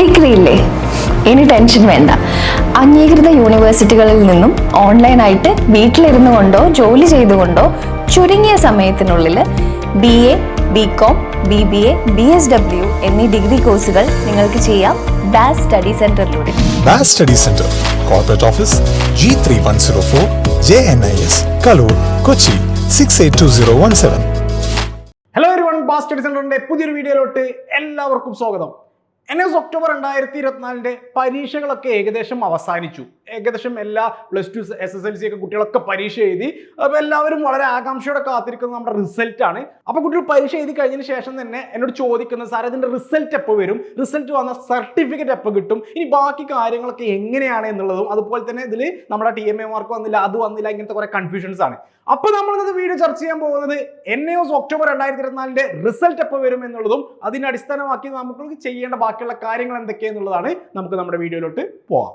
Degree ഇല്ലേ ഇനി tension വേണ്ട. അംഗീകൃത യൂണിവേഴ്സിറ്റികളിൽ നിന്നും ഓൺലൈനായിട്ട് വീട്ടിലിരുന്നു കൊണ്ടോ ജോലി ചെയ്തുകൊണ്ടോ ചുരുങ്ങിയ സമയത്തിനുള്ളിൽ B A B com B B A B S W എന്നീ ഡിഗ്രി കോഴ്സുകൾ നിങ്ങൾക്ക് ചെയ്യാം Baas study സെന്ററിലൂടെ Baas study centre corporate office G three one zero four J N I S Kaloor Kochi six eight two zero one seven hello everyone one Baas study സെന്ററിന്റെ പുതിയൊരു വീഡിയോയിലോട്ട് എല്ലാവർക്കും സ്വാഗതം. N S October രണ്ടായിരത്തി ഇരുപത്തിനാലിന്റെ പരീക്ഷകളൊക്കെ ഏകദേശം അവസാനിച്ചു. ഏകദേശം എല്ലാ plus two S S L C ഒക്കെ കുട്ടികളൊക്കെ പരീക്ഷ എഴുതി. അപ്പോൾ എല്ലാവരും വളരെ ആകാംക്ഷയോടെ കാത്തിരിക്കുന്നത് നമ്മുടെ റിസൾട്ടാണ് അപ്പോൾ കുട്ടികൾ പരീക്ഷ എഴുതി കഴിഞ്ഞതിന് ശേഷം തന്നെ എന്നോട് ചോദിക്കുന്നത് സാർ അതിന്റെ റിസൾട്ട് എപ്പോൾ വരും? റിസൾട്ട് വന്ന സർട്ടിഫിക്കറ്റ് എപ്പോൾ കിട്ടും? ഇനി ബാക്കി കാര്യങ്ങളൊക്കെ എങ്ങനെയാണ് എന്നുള്ളതും അതുപോലെ തന്നെ ഇതിൽ നമ്മുടെ ടി എം എ മാർക്ക് വന്നില്ല അത് വന്നില്ല ഇങ്ങനത്തെ കുറേ കൺഫ്യൂഷൻസ് ആണ്. അപ്പോൾ ഇന്നത്തെ വീഡിയോ ചർച്ച ചെയ്യാൻ പോകുന്നത് എൻ എസ് ഒക്ടോബർ രണ്ടായിരത്തി ഇരുപത്തിനാലിന്റെ റിസൾട്ട് എപ്പോൾ വരും എന്നുള്ളതും അതിനെ അടിസ്ഥാനമാക്കി നമുക്ക് ചെയ്യേണ്ട ബാക്കിയുള്ള കാര്യങ്ങൾ എന്തൊക്കെയെന്നുള്ളതാണ് നമുക്ക് നമ്മുടെ വീഡിയോയിലോട്ട് പോവാം.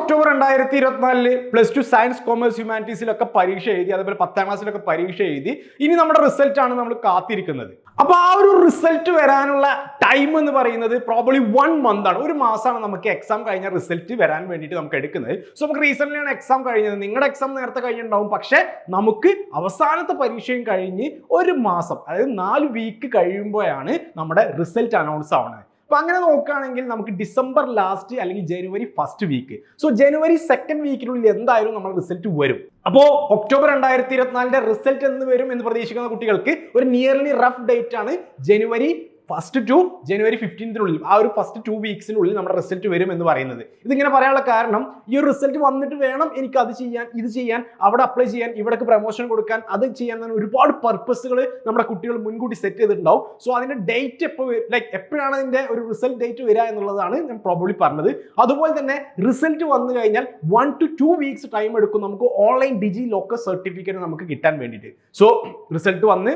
ഒക്ടോബർ രണ്ടായിരത്തി ഇരുപത്തിനാലിൽ പ്ലസ് ടു സയൻസ് കോമേഴ്സ് ഹ്യൂമാനിറ്റീസിലൊക്കെ പരീക്ഷ എഴുതി അതേപോലെ പത്താം ക്ലാസ്സിലൊക്കെ പരീക്ഷ എഴുതി ഇനി നമ്മുടെ ആണ് നമ്മൾ കാത്തിരിക്കുന്നത്. അപ്പൊ ആ ഒരു റിസൾട്ട് വരാനുള്ള ടൈം എന്ന് പറയുന്നത് പ്രോബ്ലി വൺ മന്ത് ആണ്. ഒരു മാസമാണ് നമുക്ക് എക്സാം കഴിഞ്ഞ റിസൾട്ട് വരാൻ വേണ്ടിയിട്ട് നമുക്ക് എടുക്കുന്നത്. സോ നമുക്ക് ആണ് എക്സാം കഴിഞ്ഞത്. നിങ്ങളുടെ എക്സാം നേരത്തെ കഴിഞ്ഞിട്ടുണ്ടാവും. പക്ഷേ നമുക്ക് അവസാനത്തെ പരീക്ഷയും കഴിഞ്ഞ് ഒരു മാസം അതായത് നാല് വീക്ക് കഴിയുമ്പോഴാണ് നമ്മുടെ റിസൾട്ട് അനൗൺസ് ആവുന്നത് അപ്പൊ അങ്ങനെ നോക്കുകയാണെങ്കിൽ നമുക്ക് ഡിസംബർ ലാസ്റ്റ് അല്ലെങ്കിൽ January first week so January second വീക്കിനുള്ളിൽ എന്തായാലും നമ്മൾ റിസൾട്ട് വരും. അപ്പോൾ ഒക്ടോബർ രണ്ടായിരത്തി ഇരുപത്തിനാലിന്റെ റിസൾട്ട് എന്ന് വരും എന്ന് പ്രതീക്ഷിക്കുന്ന കുട്ടികൾക്ക് ഒരു നിയർലി റഫ് ഡേറ്റ് ആണ് ജനുവരി ഫസ്റ്റ് ടു ജനുവരി ഫിഫ്റ്റീൻത്തിനുള്ളിൽ ആ ഒരു ഫസ്റ്റ് ടു വീക്സിനുള്ളിൽ നമ്മുടെ റിസൾട്ട് വരും എന്ന് പറയുന്നത്. ഇതിങ്ങനെ പറയാനുള്ള കാരണം ഈ ഒരു റിസൾട്ട് വന്നിട്ട് വേണം എനിക്ക് അത് ചെയ്യാൻ ഇത് ചെയ്യാൻ അവിടെ അപ്ലൈ ചെയ്യാൻ ഇവിടേക്ക് പ്രൊമോഷൻ കൊടുക്കാൻ അത് ചെയ്യാൻ ഒരുപാട് പർപ്പസുകൾ നമ്മുടെ കുട്ടികൾ മുൻകൂട്ടി സെറ്റ് ചെയ്തിട്ടുണ്ടാവും. സോ അതിന്റെ ഡേറ്റ് എപ്പോൾ ലൈക്ക് എപ്പോഴാണ് അതിന്റെ ഒരു റിസൾട്ട് ഡേറ്റ് വരിക എന്നുള്ളതാണ് ഞാൻ പ്രോബ്ലി പറഞ്ഞത്. അതുപോലെ തന്നെ റിസൾട്ട് വന്നു കഴിഞ്ഞാൽ one two two weeks time എടുക്കും നമുക്ക് ഓൺലൈൻ ഡിജി ലോക്കർ സർട്ടിഫിക്കറ്റ് നമുക്ക് കിട്ടാൻ വേണ്ടിയിട്ട്. സോ റിസൾട്ട് വന്ന്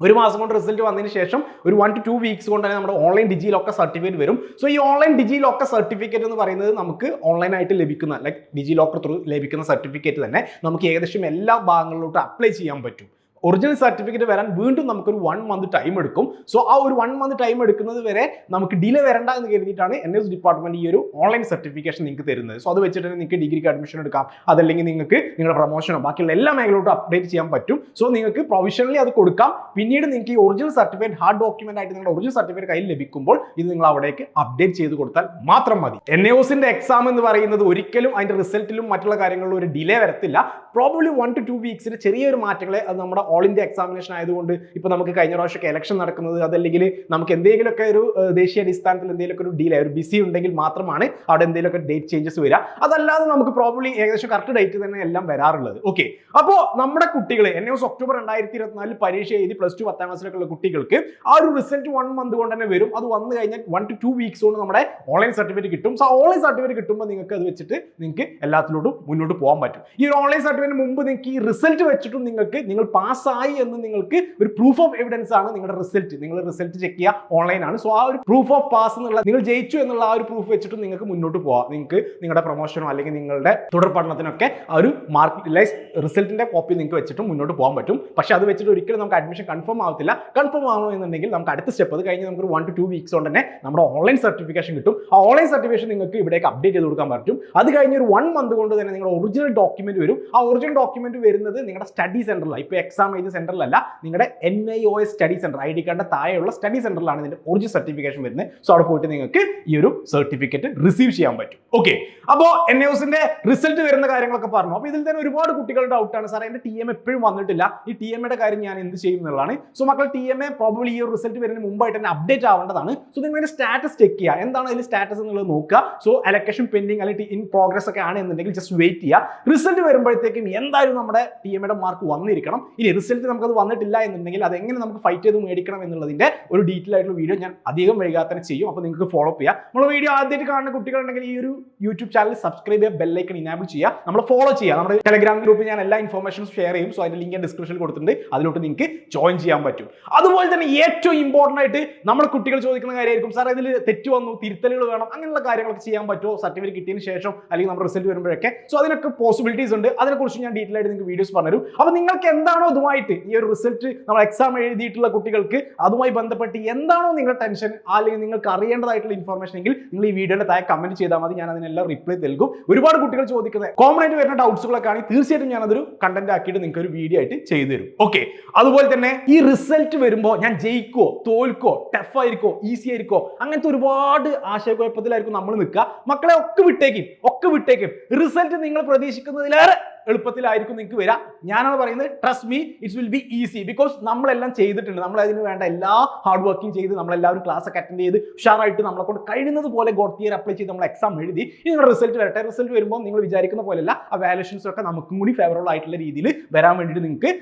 ഒരു മാസം കൊണ്ട് റിസൾട്ട് വന്നതിന് ശേഷം ഒരു വൺ ടു ടു വീക്സ് കൊണ്ട് തന്നെ നമ്മുടെ ഓൺലൈൻ ഡിജി ലോക്ക സർട്ടിഫിക്കറ്റ് വരും. സോ ഈ ഓൺലൈൻ ഡിജി ലോക്ക സർട്ടിഫിക്കറ്റ് എന്ന് പറയുന്നത് നമുക്ക് ഓൺലൈനായിട്ട് ലഭിക്കുന്ന ലൈക്ക് ഡിജി ലോക്കർ ത്രൂ ലഭിക്കുന്ന സർട്ടിഫിക്കറ്റ് തന്നെ നമുക്ക് ഏകദേശം എല്ലാ ഭാഗങ്ങളിലോട്ട് അപ്ലൈ ചെയ്യാൻ പറ്റും. ഒറിജിനൽ സർട്ടിഫിക്കറ്റ് വരാൻ വീണ്ടും നമുക്കൊരു വൺ മന്ത് ടൈം എടുക്കും. സോ ആ ഒരു വൺ മന്ത് ടൈം എടുക്കുന്നത് വരെ നമുക്ക് ഡിലേ വരണ്ട എന്ന് കരുതിയിട്ടാണ് എൻ എസ് ഡിപ്പാർട്ട്മെന്റ് ഈ ഒരു ഓൺലൈൻ സർട്ടിഫിക്കേഷൻ നിങ്ങൾക്ക് തരുന്നത്. സോ അത് വെച്ചിട്ട് തന്നെ നിങ്ങൾക്ക് ഡിഗ്രിക്ക് അഡ്മിഷൻ എടുക്കാം. അതല്ലെങ്കിൽ നിങ്ങൾക്ക് നിങ്ങളുടെ പ്രൊമോഷനോ ബാക്കിയുള്ള എല്ലാ മേഖലയോട്ടും അപ്ഡേറ്റ് ചെയ്യാൻ പറ്റും. സോ നിങ്ങൾക്ക് പ്രൊവിഷണലി അത് കൊടുക്കാം. പിന്നീട് നിങ്ങൾക്ക് ഈ ഒറിജിനൽ സർട്ടിഫിക്കറ്റ് ഹാർഡ് ഡോക്യുമെന്റ് ആയിട്ട് നിങ്ങളുടെ ഒറിജിനൽ സർട്ടിഫിക്കറ്റ് കയ്യിൽ ലഭിക്കുമ്പോൾ ഇത് നിങ്ങൾ അവിടേക്ക് അപ്ഡേറ്റ് ചെയ്ത് കൊടുത്താൽ മാത്രം മതി. എൻ എസിന്റെ എക്സാം എന്ന് പറയുന്നത് ഒരിക്കലും അതിന്റെ റിസൾട്ടിലും മറ്റുള്ള കാര്യങ്ങളിലും ഒരു ഡിലേ വരത്തില്ല. പ്രോബ്ലി വൺ ടു ടു വീക്സിന് ചെറിയൊരു മാറ്റങ്ങളെ അത് നമ്മുടെ ഓൾ ഇന്ത്യ എക്സാമിനേഷൻ ആയതുകൊണ്ട് ഇപ്പൊ നമുക്ക് കഴിഞ്ഞ പ്രാവശ്യമൊക്കെ ഇലക്ഷൻ നടക്കുന്നത് അതല്ലെങ്കിൽ നമുക്ക് എന്തെങ്കിലുമൊക്കെ ഒരു ദേശീയ അടിസ്ഥാനത്തിൽ എന്തെങ്കിലുമൊക്കെ ഒരു ഡീൽ ഒരു ബിസി ഉണ്ടെങ്കിൽ മാത്രമാണ് അവിടെ എന്തെങ്കിലുമൊക്കെ ഡേറ്റ് ചേഞ്ചസ് വരിക. അതല്ലാതെ നമുക്ക് പ്രോബ്ലി ഏകദേശം കറക്റ്റ് ഡേറ്റ് തന്നെ എല്ലാം വരാറുള്ളത്. ഓക്കെ അപ്പോ നമ്മുടെ കുട്ടികൾ എൻ എസ് ഒക്ടോബർ രണ്ടായിരത്തി ഇരുപത്തിനാലിൽ പരീക്ഷ എഴുതി പ്ലസ് ടു പത്താം ക്ലാസ്സിലൊക്കെ ഉള്ള കുട്ടികൾക്ക് ആ ഒരു റിസൾട്ട് വൺ മന്ത് കൊണ്ട് തന്നെ വരും. അത് വന്നു കഴിഞ്ഞാൽ വൺ ടു ടു വീക്സ് കൊണ്ട് നമ്മുടെ ഓൺലൈൻ സർട്ടിഫിക്കറ്റ് കിട്ടും. സോ ഓൺലൈൻ സർട്ടിഫിക്കറ്റ് കിട്ടുമ്പോൾ നിങ്ങൾക്ക് അത് വെച്ചിട്ട് നിങ്ങൾക്ക് എല്ലാത്തിലോട്ടും മുന്നോട്ട് പോകാൻ പറ്റും. ഈ ഒരു ഓൺലൈൻ സർട്ടിഫിക്കറ്റ് മുമ്പ് നിങ്ങൾക്ക് ഈ റിസൾട്ട് വെച്ചിട്ടും നിങ്ങൾക്ക് നിങ്ങൾ പാസ്സായി എന്ന് നിങ്ങൾക്ക് ഒരു പ്രൂഫ് ഓഫ് എവിഡൻസ് ആണ് നിങ്ങളുടെ റിസൾട്ട് നിങ്ങൾ റിസൾട്ട് ചെക്ക് ചെയ്യുക ഓൺലൈൻ ആണ്. സോ ആ ഒരു പ്രൂഫ് ഓഫ് പാസ് എന്നുള്ള നിങ്ങൾ ജയിച്ചു എന്നുള്ള ആ ഒരു പ്രൂഫ് വെച്ചിട്ട് നിങ്ങൾക്ക് മുന്നോട്ട് പോകാം നിങ്ങൾക്ക് നിങ്ങളുടെ പ്രൊമോഷനോ അല്ലെങ്കിൽ നിങ്ങളുടെ തുടർ പഠനത്തിനൊക്കെ ആ ഒരു മാർക്ക് ലൈസ് റിസൾട്ടിന്റെ കോപ്പി നിങ്ങൾക്ക് വെച്ചിട്ട് മുന്നോട്ട് പോകാൻ പറ്റും. പക്ഷേ അത് വെച്ചിട്ട് ഒരിക്കലും നമുക്ക് അഡ്മിഷൻ കൺഫേം ആവത്തില്ല. കൺഫേം ആവണമെന്നുണ്ടെങ്കിൽ നമുക്ക് അടുത്ത സ്റ്റെപ്പ് അത് കഴിഞ്ഞ് നമുക്ക് വൺ ടു ടു വീക്സ് കൊണ്ട് തന്നെ നമ്മുടെ ഓൺലൈൻ സർട്ടിഫിക്കേഷൻ കിട്ടും. ആ ഓൺലൈൻ സർട്ടിഫിക്കേഷൻ നിങ്ങൾക്ക് ഇവിടേക്ക് അപ്ഡേറ്റ് ചെയ്ത് കൊടുക്കാൻ പറ്റും. അത് കഴിഞ്ഞ് ഒരു വൺ മന്ത് കൊണ്ട് തന്നെ നിങ്ങളുടെ ഒറിജിനൽ ഡോക്യുമെന്റ് വരും. ആ ഒറിജിനൽ ഡോക്യുമെന്റ് വരുന്നത് നിങ്ങളുടെ സ്റ്റഡി സെന്ററിലാണ് ഇപ്പോൾ എക്സാം എഴുതിയ സെന്ററിലല്ല നിങ്ങളുടെ N I O S study centre I D കാർഡിന്റെ താഴെയുള്ള സ്റ്റഡി സെന്ററിലാണ് ഇതിന്റെ ഒറിജിനൽ സർട്ടിഫിക്കേഷൻ വരുന്നത്. സോ അവിടെ പോയിട്ട് നിങ്ങൾക്ക് ഈ ഒരു സർട്ടിഫിക്കറ്റ് റിസീവ് ചെയ്യാൻ പറ്റും. ഓക്കെ അപ്പോൾ എൻ ഐ എസിന്റെ റിസൾട്ട് വരുന്ന കാര്യങ്ങളൊക്കെ പറഞ്ഞു. അപ്പോൾ ഇതിൽ തന്നെ ഒരുപാട് കുട്ടികളുടെ ഡൗട്ടാണ് സാർ എന്റെ ടി എം എപ്പോഴും വന്നിട്ടില്ല. ഈ ടി എമ്മയുടെ കാര്യം ഞാൻ എന്ത് ചെയ്യും എന്നുള്ളതാണ്. സോ മക്കൾ ടി എം എ പ്രോബ്ലി ഈ ഒരു റിസൾട്ട് വരുന്നതിന് മുമ്പായിട്ട് തന്നെ അപ്ഡേറ്റ് ആവേണ്ടതാണ്. സോ നിങ്ങൾ സ്റ്റാറ്റസ് ചെക്ക് ചെയ്യുക. എന്താണ് അതിൽ സ്റ്റാറ്റസ് എന്നുള്ളത് നോക്കുക. സോ അലക്കേഷൻ പെൻഡിങ് അല്ലെങ്കിൽ ഇൻ പ്രോഗ്രസ് ഒക്കെ ആണ് എന്നുണ്ടെങ്കിൽ ജസ്റ്റ് വെയിറ്റ് ചെയ്യുക. റിസൾട്ട് വരുമ്പോഴത്തേക്കും എന്തായാലും നമ്മുടെ ടി എമ്മയുടെ മാർക്ക് വന്നിരിക്കണം. ഇനി റിസൾട്ട് നമുക്കത് വന്നിട്ടില്ല എന്നുണ്ടെങ്കിൽ അത് എങ്ങനെ നമുക്ക് ഫൈറ്റ് ചെയ്ത് മേടിക്കണം എന്നുള്ളതിന്റെ ഒരു ഡീറ്റെയിൽ ആയിട്ടുള്ള വീഡിയോ ഞാൻ അധികം വൈകാതെ തന്നെ ചെയ്യും. അപ്പോൾ നിങ്ങൾക്ക് ഫോളോ ചെയ്യാം. നമ്മൾ വീഡിയോ ആദ്യമായിട്ട് കാണുന്ന കുട്ടികളുണ്ടെങ്കിൽ ഈ ഒരു യൂട്യൂബ് ചാനൽ സബ്സ്ക്രൈബ് ചെയ്യുക ബെല്ലൈക്കൺ ഇനാബിൾ ചെയ്യുക. നമ്മൾ ഫോളോ ചെയ്യുക നമ്മുടെ ടെലഗ്രാം ഗ്രൂപ്പിൽ ഞാൻ എല്ലാ ഇൻഫോർമേഷൻസ് ഷെയർ ചെയ്യും. സോ അതിന്റെ ലിങ്ക് ഡിസ്ക്രിപ്ഷനിൽ കൊടുത്തിട്ടുണ്ട്. അതിലോട്ട് നിങ്ങൾക്ക് ജോയിൻ ചെയ്യാൻ പറ്റും. അതുപോലെ തന്നെ ഏറ്റവും ഇമ്പോർട്ടന്റ് ആയിട്ട് നമ്മുടെ കുട്ടികൾ ചോദിക്കുന്ന കാര്യമായിരിക്കും സാർ ഇതിൽ തെറ്റ് വന്നു തിരുത്തലുകൾ വേണം അങ്ങനെയുള്ള കാര്യങ്ങളൊക്കെ ചെയ്യാൻ പറ്റുമോ? സർട്ടിഫിക്കറ്റ് കിട്ടിയതിന് ശേഷം അല്ലെങ്കിൽ നമ്മുടെ റിസൾട്ട് വരുമ്പോഴൊക്കെ? സോ അതിനൊക്കെ പോസിബിലിറ്റീസ് ഉണ്ട്. അതിനെക്കുറിച്ച് ഞാൻ ഡീറ്റെയിൽ ആയിട്ട് നിങ്ങൾക്ക് വീഡിയോസ് പറഞ്ഞുതരും. അപ്പോൾ നിങ്ങൾക്ക് എന്താണോ ഇതുമായിട്ട് ഈ ഒരു റിസൾട്ട് നമ്മൾ എക്സാം എഴുതിയിട്ടുള്ള കുട്ടികൾക്ക് അതുമായി ബന്ധപ്പെട്ട് എന്താണോ നിങ്ങളുടെ ടെൻഷൻ അല്ലെങ്കിൽ നിങ്ങൾക്ക് അറിയേണ്ടതായിട്ടുള്ള ഇൻഫർമേഷൻ എങ്കിൽ നിങ്ങൾ ഈ വീഡിയോയുടെ താഴെ കമന്റ് ചെയ്താൽ മതി. ഞാൻ അതിനെല്ലാം റിപ്ലൈ നൽകും. ഒരുപാട് കുട്ടികൾ ചോദിക്കുന്നത് കോമൺ ആയിട്ട് വരുന്ന ഡൗട്ട്സുകളൊക്കെ ആണെങ്കിൽ തീർച്ചയായിട്ടും ഞാൻ അതൊരു കണ്ടന്റ് ആക്കിയിട്ട് നിങ്ങൾക്ക് ഒരു വീഡിയോ ആയിട്ട് ചെയ്തു തരും. ഓക്കെ അതുപോലെ തന്നെ ഈ റിസൾട്ട് വരുമ്പോൾ ഞാൻ ജയിക്കോ തോൽക്കോ ടഫ് ആയിരിക്കോ ഈസി ആയിരിക്കോ അങ്ങനത്തെ ഒരുപാട് ആശയക്കുഴപ്പത്തിലായിരിക്കും നമ്മൾ നിൽക്കുക. മക്കളെ ഒക്കെ വിട്ടേക്കും ഒക്കെ വിട്ടേക്കും. റിസൾട്ട് നിങ്ങൾ പ്രതീക്ഷിക്കുന്നതിലേറെ എളുപ്പത്തിലായിരിക്കും നിങ്ങൾക്ക് വരിക ഞാനാണ് പറയുന്നത് trust me it's will be easy because നമ്മളെല്ലാം ചെയ്തിട്ടുണ്ട്. നമ്മൾ അതിന് വേണ്ട എല്ലാ ഹാർഡ് വർക്കിംഗ് ചെയ്ത് നമ്മളെല്ലാവരും ക്ലാസ് ഒക്കെ അറ്റൻഡ് ചെയ്ത് ഉഷാറായിട്ട് നമ്മളെ കൊണ്ട് കഴിയുന്നത് പോലെ ഗോട്ട് ഇയർ അപ്ലൈ ചെയ്ത് നമ്മൾ എക്സാം എഴുതി ഇനി റിസൾട്ട് വരട്ടെ. റിസൾട്ട് വരുമ്പോൾ നിങ്ങൾ വിചാരിക്കുന്ന പോലെയല്ല ആ വാലുവേഷൻസ് ഒക്കെ നമുക്കും കൂടി ഫേവറബിൾ ആയിട്ടുള്ള രീതിയിൽ വരാൻ വേണ്ടിയിട്ട് നിങ്ങൾക്ക്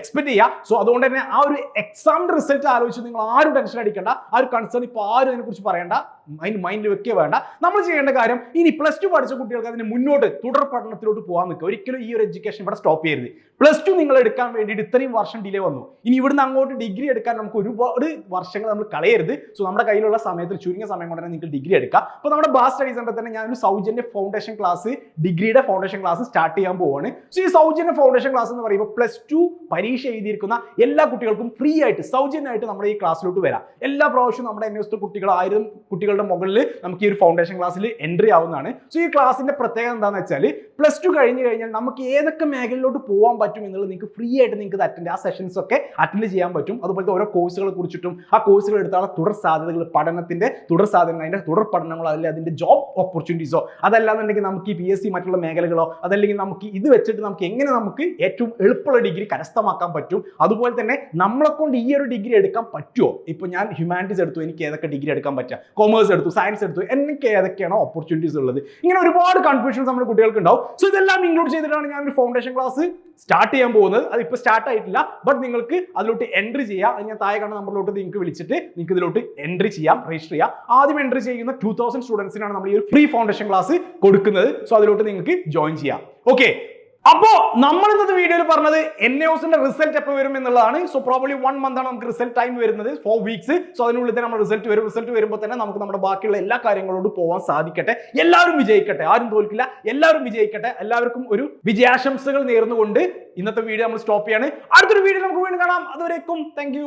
എക്സ്പെക്ട് ചെയ്യാം. സോ അതുകൊണ്ട് തന്നെ ആ ഒരു എക്സാം റിസൾട്ട് ആലോചിച്ച് നിങ്ങൾ ആരും ടെൻഷൻ അടിക്കേണ്ട. ആ ഒരു കൺസേൺ ഇപ്പോൾ ആരും അതിനെക്കുറിച്ച് പറയേണ്ട. മൈൻഡ് മൈൻഡിൽ വെക്കുക വേണ്ട. നമ്മൾ ചെയ്യേണ്ട കാര്യം ഇനി പ്ലസ് ടു പഠിച്ച കുട്ടികൾക്ക് അതിന് മുന്നോട്ട് തുടർ പഠനത്തിലോട്ട് പോകാൻ നിൽക്കുക. ഒരിക്കലും ഒരു എഡ്യൂക്കേഷൻ ഇവിടെ സ്റ്റോപ്പ് ചെയ്യരുത്. പ്ലസ് ടു നിങ്ങൾ എടുക്കാൻ വേണ്ടിയിട്ട് ഇത്രയും വർഷം ഡിലേ വന്നു. ഇനി ഇവിടുന്ന് അങ്ങോട്ട് ഡിഗ്രി എടുക്കാൻ നമുക്ക് ഒരുപാട് വർഷങ്ങൾ നമ്മൾ കളയരുത്. സോ നമ്മുടെ കയ്യിലുള്ള സമയത്തിൽ ചുരുങ്ങിയ സമയം കൊണ്ട് തന്നെ നിങ്ങൾക്ക് ഡിഗ്രി എടുക്കാം. അപ്പോൾ നമ്മുടെ ബാസ് സ്റ്റഡി സെന്റർ തന്നെ ഞാനൊരു സൗജന്യ ഫൗണ്ടേഷൻ ക്ലാസ് ഡിഗ്രിയുടെ ഫൗണ്ടേഷൻ ക്ലാസ് സ്റ്റാർട്ട് ചെയ്യാൻ പോവാണ്. സോ ഈ സൗജന്യ ഫൗണ്ടേഷൻ ക്ലാസ് എന്ന് പറയുമ്പോൾ പ്ലസ് ടു പരീക്ഷ എഴുതിയിരിക്കുന്ന എല്ലാ കുട്ടികൾക്കും ഫ്രീ ആയിട്ട് സൗജന്യമായിട്ട് നമ്മുടെ ഈ ക്ലാസ്സിലോട്ട് വരാം. എല്ലാ പ്രാവശ്യവും നമ്മുടെ എൻ എസ് കുട്ടികൾ ആയിരം കുട്ടികളുടെ മുകളിൽ നമുക്ക് ഈ ഒരു ഫൗണ്ടേഷൻ ക്ലാസ്സിൽ എൻട്രി ആവുന്നതാണ്. സോ ഈ ക്ലാസ്സിന്റെ പ്രത്യേകത എന്താണെന്ന് വെച്ചാൽ പ്ലസ് ടു കഴിഞ്ഞ് കഴിഞ്ഞാൽ നമുക്ക് ഏതൊക്കെ മേഖലയിലോട്ട് പോകാൻ പറ്റും എന്നുള്ളത് നിങ്ങൾക്ക് ഫ്രീ ആയിട്ട് നിങ്ങൾക്ക് അറ്റൻഡ് ആ സെഷൻസ് ഒക്കെ അറ്റൻഡ് ചെയ്യാൻ പറ്റും. അതുപോലത്തെ ഓരോ കോഴ്സുകളെ കുറിച്ചിട്ടും ആ കോഴ്സുകൾ എടുത്താലുള്ള തുടർ സാധ്യതകൾ പഠനത്തിന്റെ തുടർ സാധ്യതകൾ അതിന്റെ തുടർ പഠനങ്ങളോ അല്ലെങ്കിൽ അതിന്റെ ജോബ് ഓപ്പർച്യൂണിറ്റീസോ അതല്ലാന്നുണ്ടെങ്കിൽ നമുക്ക് ഈ പി എസ് സി മറ്റുള്ള മേഖലകളോ അതല്ലെങ്കിൽ നമുക്ക് ഇത് വെച്ചിട്ട് നമുക്ക് എങ്ങനെ നമുക്ക് ഏറ്റവും എളുപ്പമുള്ള ഡിഗ്രി കരസ്ഥമാക്കാൻ പറ്റും. അതുപോലെ തന്നെ നമ്മളെ കൊണ്ട് ഈ ഒരു ഡിഗ്രി എടുക്കാൻ പറ്റുമോ ഇപ്പൊ ഞാൻ ഹ്യൂമാനിറ്റീസ് എടുത്തു എനിക്ക് ഏതൊക്കെ ഡിഗ്രി എടുക്കാൻ പറ്റുക കൊമേഴ്സ് എടുത്തു സയൻസ് എടുത്തു എനിക്ക് ഏതൊക്കെയാണോ ഓപ്പർച്യൂണിറ്റീസ് ഉള്ളത്? ഇങ്ങനെ ഒരുപാട് കൺഫ്യൂഷൻസ് നമ്മുടെ കുട്ടികൾക്ക് ഉണ്ടാവും സോ ഇതെല്ലാം ഇൻക്ലൂഡ് ചെയ്തിട്ടാണ് ഞാൻ ഒരു ഫൗണ്ടേഷൻ ക്ലാസ് സ്റ്റാർട്ട് ചെയ്യാൻ പോകുന്നത്. അത് ഇപ്പോൾ സ്റ്റാർട്ട് ആയിട്ടില്ല. ബട്ട് നിങ്ങൾക്ക് അതിലോട്ട് എൻട്രി ചെയ്യാം. അത് ഞാൻ താഴെ കാണുന്ന നമ്പറിലോട്ട് നിങ്ങൾക്ക് വിളിച്ചിട്ട് നിങ്ങൾക്ക് ഇതിലോട്ട് എൻട്രി ചെയ്യാം രജിസ്റ്റർ ചെയ്യാം. ആദ്യം എൻട്രി ചെയ്യുന്ന ടൂ തൗസൻഡ് സ്റ്റുഡൻസിനാണ് നമ്മൾ ഈ ഒരു ഫ്രീ ഫൗണ്ടേഷൻ ക്ലാസ് കൊടുക്കുന്നത്. സോ അതിലോട്ട് നിങ്ങൾക്ക് ജോയിൻ ചെയ്യാം. ഓക്കെ അപ്പോ നമ്മൾ ഇന്നത്തെ വീഡിയോയിൽ പറഞ്ഞത് എൻ എസിന്റെ റിസൾട്ട് എപ്പോൾ വരും എന്നുള്ളതാണ്. സോ പ്രോബ്ലി വൺ മന്ത് ആണ് നമുക്ക് റിസൾട്ട് ടൈം വരുന്നത്. ഫോർ വീക്സ് സോ അതിനുള്ളിൽ തന്നെ നമ്മുടെ റിസൾട്ട് വരും. റിസൾട്ട് വരുമ്പോൾ തന്നെ നമുക്ക് നമ്മുടെ ബാക്കിയുള്ള എല്ലാ കാര്യങ്ങളോട് പോകാൻ സാധിക്കട്ടെ. എല്ലാവരും വിജയിക്കട്ടെ. ആരും തോൽക്കില്ല. എല്ലാവരും വിജയിക്കട്ടെ. എല്ലാവർക്കും ഒരു വിജയാശംസകൾ നേർന്നുകൊണ്ട് ഇന്നത്തെ വീഡിയോ നമ്മൾ സ്റ്റോപ്പ് ചെയ്യാണ്. അടുത്തൊരു വീഡിയോ നമുക്ക് വീണ്ടും കാണാം. അതുവരേക്കും താങ്ക്